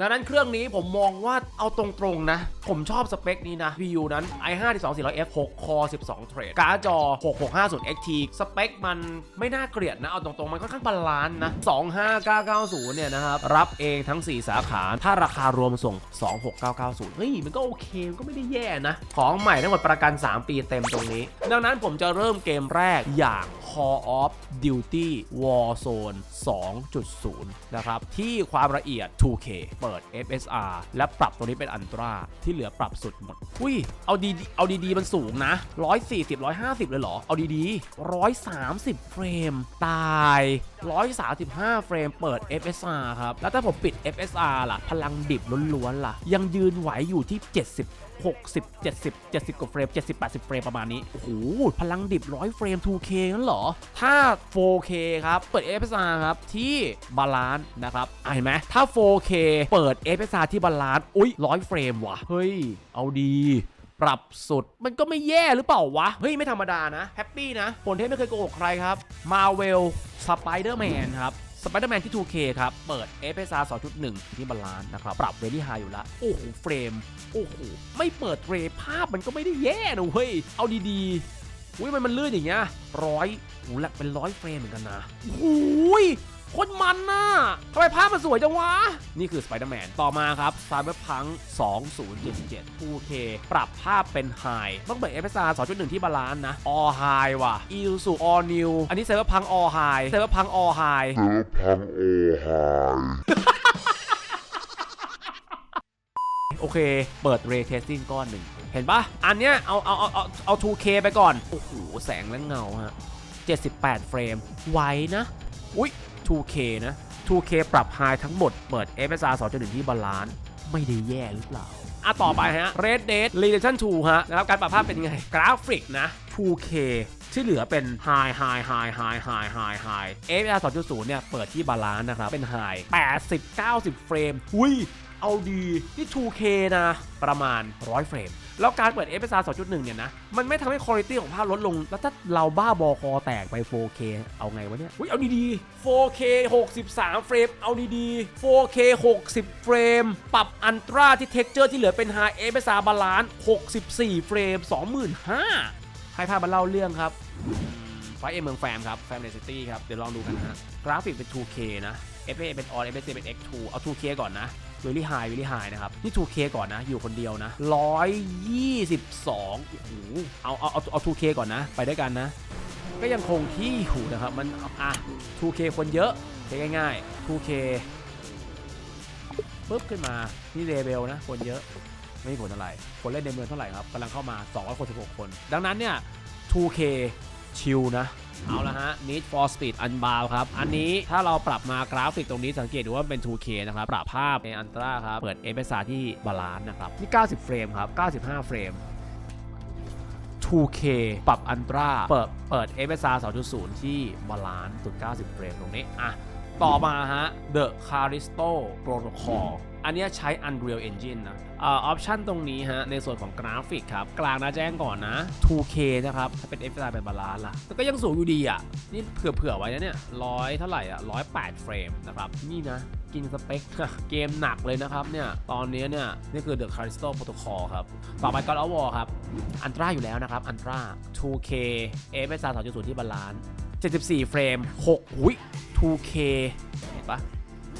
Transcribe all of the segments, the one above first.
ดังนั้นเครื่องนี้ผมมองว่าเอาตรงๆนะ ผมชอบสเปคนี้นะ VU นั้น i5 12400F 6 core 12เทรดการ์ดจอ 6650 XT สเปคมันไม่น่าเกลียดนะ เอาตรงๆ มันค่อนข้างบาลานซ์นะ 25990 เนี่ยนะครับ รับเองทั้ง 4 สาขา ถ้าราคารวมส่ง 26990 เฮ้ย มันก็โอเค มันก็ไม่ได้แย่นะ ของใหม่ทั้งหมดประกัน 3 ปีเต็มตรงนี้ ดังนั้นผมจะเริ่มเกมแรกอย่าง Call of Duty Warzone 2.0 นะครับ ที่ความละเอียด 2K เปิด FSR และปรับตัวนี้เป็นอันตราที่เหลือปรับสุดหมด อุ้ย เอาดีๆเอาดีๆ มันสูงนะ 140 150 เลยเหรอ เอาดีๆ 130 เฟรม ตาย 135 เฟรม เปิด FSR ครับ แล้วถ้าผมปิด FSR ล่ะ พลังดิบล้วนๆล่ะ ยังยืนไหวอยู่ที่ 70 60 70 70 กว่าเฟรม 70 80 เฟรมประมาณนี้ โอ้โห พลังดิบ 100 เฟรม 2K นั่นเหรอถ้า 4K ครับ เปิด FSR ครับ ที่บาลานซ์นะครับอะเห็นไหมถ้า 4K เปิด FSR ที่บาลานซ์อุ้ย100เฟรมว่ะ เฮ้ย เอาดีปรับสุดมันก็ไม่แย่หรือเปล่าวะ เฮ้ย ไม่ธรรมดานะ แฮปปี้นะผลเทพไม่เคยโกหกใครครับ Marvel Spider-Man ครับสไปเดอร์แมนที่ 2K ครับ เปิด FSR 2.1 ที่บาลานซ์นะครับ ปรับเวลี่ไฮอยู่ละ โอ้โห เฟรม โอ้โห ไม่เปิดเรภาพมันก็ไม่ได้แย่นะเว้ย เอาดี ๆ อุ้ยมันมันลื่นอย่างเงี้ยร้อยโอ้โหและเป็นร้อยเฟรมเหมือนกันนะโอ้โหยโคนมันน่ะทำไมภาพมันสวยจังวะ นี่คือ Spider-Man ต่อมาครับ Cyberpunk 2077 2K ปรับภาพเป็น High ต้องเปิด FSR 2.1 ที่บาลานซ์นะ All High ว่ะ Isuzu All New อันนี้ Cyberpunk All High Cyberpunk All High เสือพังโอหาย โอเค เปิด Ray Tracing ก้อนหนึ่ง เห็นปะอันเนี้ยเอาเอาเอาเอาเอา 2K ไปก่อน โอ้โห แสงและเงาฮะ 78 เฟรม ไวนะ อุ้ย 2K นะ 2K ปรับ High ทั้งหมด เปิด FSR 2.1 ที่บาลานซ์ไม่ได้แย่หรือเปล่าอะต่อไปฮะ Red Dead Redemption 2 ฮะ นะครับ การปรับภาพเป็นไง กราฟิกนะ 2K ที่เหลือเป็น High High High High High High High FSR 2.0 เนี่ย เปิดที่บาลานซ์นะครับ เป็น High 80 90 เฟรมอุ้ยเอาดีนี่ 2K นะ ประมาณ 100 เฟรม แล้วการเปิด FSR 2.1 เนี่ยนะ มันไม่ทำให้คุณภาพของภาพลดลง แล้วถ้าเราบ้าบอคอแตกไป 4K เอาไงวะเนี่ยอุ้ยเอาดีๆ 4K 63 เฟรม เอาดีๆ 4K 60 เฟรม ปรับอันตราที่เท็กเจอร์ที่เหลือเป็น High FSR บาลานซ์64 เฟรม 25,000 ให้ภาพมาเล่าเรื่องครับไฟเอ็มเมืองแฟมครับแฟมเลสตี้ครับ เดี๋ยวลองดูกันนะกราฟิกเป็น 2K นะ FA เป็น on FSA เป็น X2 เอา 2K ก่อนนะ very high very high นะครับ นี่ 2K ก่อนนะ อยู่คนเดียวนะ 122โอ้โหเอาเอาเอาเอา 2K ก่อนนะ ไปด้วยกันนะ ก็ยังคงที่อยู่นะครับ มันอะ 2K คนเยอะใช้ง่ายๆ 2K ปุ๊บขึ้นมา นี่เลเบลนะ คนเยอะ ไม่มีผลอะไร คนเล่นในเมืองเท่าไหร่ครับกำลังเข้ามา266คน ดังนั้นเนี่ย 2K ชิลนะ เอาละฮะ Need for Speed Unbound ครับ อันนี้ถ้าเราปรับมากราฟิกตรงนี้สังเกตดูว่าเป็น 2K นะครับ ปรับภาพในอันตราครับ เปิด FSR ที่บาลานซ์นะครับนี่ 90 เฟรมครับ 95 เฟรม 2K ปรับอันตราเปิดเปิด FSR 2.0 ที่บาลานซ์สุด 90 เฟรมตรงนี้ อะ ต่อมาฮะ The Callisto Protocol อันนี้ใช้ Unreal Engine นะออปชันตรงนี้ฮะ ในส่วนของกราฟิกครับ กลางนะแจ้งก่อนนะ 2K นะครับ ถ้าเป็น FSR เป็นบาลานซ์ล่ะ แต่ก็ยังสูงอยู่ดีอะ นี่เผื่อ ๆ ไว้นะเนี่ยร้อยเท่าไหร่อะ108เฟรมนะครับ นี่นะกินสเปคเกมหนักเลยนะครับเนี่ย ตอนนี้เนี่ย นี่คือ The Callisto Protocol ครับ ต่อไป God of War ครับอันตราอยู่แล้วนะครับอันตรา 2K FSR 2.0ที่บาลานซ์74 เฟรม6อุ้ย 2K เห็นปะ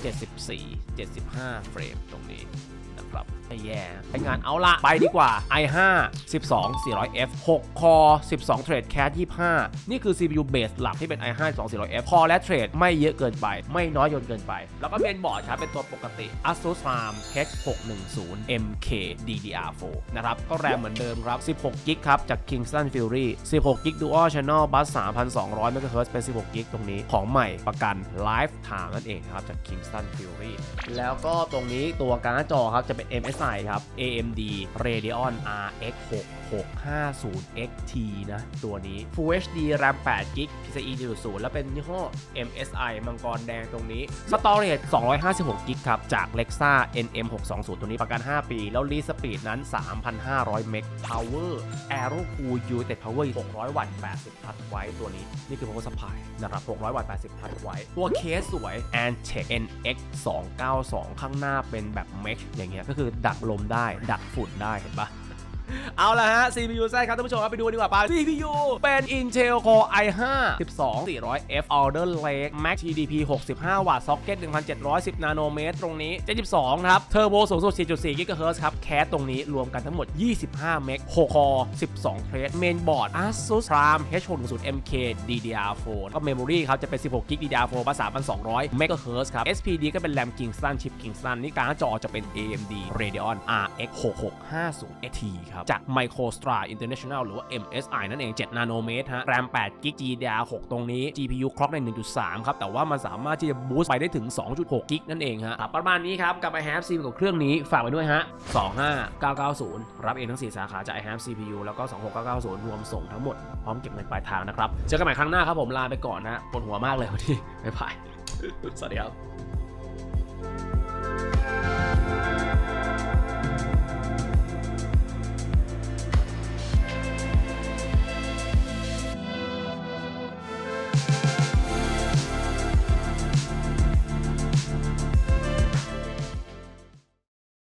74 75 เฟรมตรงนี้นะครับ ไม่แย่ไปงานเอาละไปดีกว่า i5 12 400F 6 core 12 thread cat 25 นี่คือ CPU base หลักที่เป็น i5 12 400F core และ thread ไม่เยอะเกินไป ไม่น้อยจนเกินไป แล้วก็เมนบอร์ดครับเป็นตัวปกติ Asus ARM H610 MK DDR4 นะครับ ก็แรมเหมือนเดิมครับ 16 g b ครับ จาก Kingston Fury 16 g b Dual Channel Bus 3,200 MHz เป็น 16 g b ตรงนี้ของใหม่ประกัน Lifetime นั่นเองครับจาก Kingston Fury แล้วก็ตรงนี้ตัวการ์ดจอครับจะเป็น ms MSI ครับ AMD Radeon RX 6650 XT นะตัวนี้ Full HD RAM 8 g b PCIe 1.0แล้วเป็นยี่ห้อ MSI มังกรแดงตรงนี้ Storage 256 g b ครับ จาก Lexa NM 620 ตัวนี้ประกัน 5 ปี แล้ว Read Speed นั้น 3,500 เมก Power Aero Cool United Power 600 วัตต์ 80 พัทไว้ตัวนี้ นี่คือ power supply นะครับ 600 วัตต์ 80 พัทไว้ ตัวเคสสวย Antec X 2 9 2 ข้างหน้าเป็นแบบ Mesh อย่างเงี้ยก็คือดักลมได้ ดักฝุ่นได้เห็นปะ เอาละฮะ CPU ใช่ครับท่านผู้ชมครับไปดูดีกว่าป่ะ CPU เป็น Intel Core i5 12 400F Alder Lake Max TDP 65 วัตต์ Socket 1710 นาโนเมตร ตรงนี้ 72 ครับ เทอร์โบสูงสุด 4.4 GHz ครับ แคสตรงนี้รวมกันทั้งหมด 25 เมก6คอ12 เทรดเมนบอร์ด ASUS Prime H610MK DDR4 ก็เมมโมรี่ครับ จะเป็น 16 GB DDR4 ภาษา1,200 MHz ครับ SPD ก็เป็น RAM Kingston ชิป Kingston นี่การ์ดจอจะเป็น AMD Radeon RX 6650 AT ครับครับ จาก Microstra International หรือว่า MSI นั่นเอง 7 นาโนเมตรฮะแรม8 g b GDDR6 ตรงนี้ GPU clock ใน 1.3 ครับ แต่ว่ามันสามารถที่จะบูสต์ไปได้ถึง 2.6 g นั่นเองฮะประมาณนี้ครับ กับ iHab CPU กับเครื่องนี้ ฝากไว้ด้วยฮะ 25990 รับเองทั้ง 4 สาขาจาก iHab CPU แล้วก็ 26990 รวมส่งทั้งหมด พร้อมเก็บเงินปลายทางนะครับ เจอกันใหม่ครั้งหน้าครับผมลาไปก่อนนะปวดหัวมากเลยที่ไม่ยบายสวัสดีครับ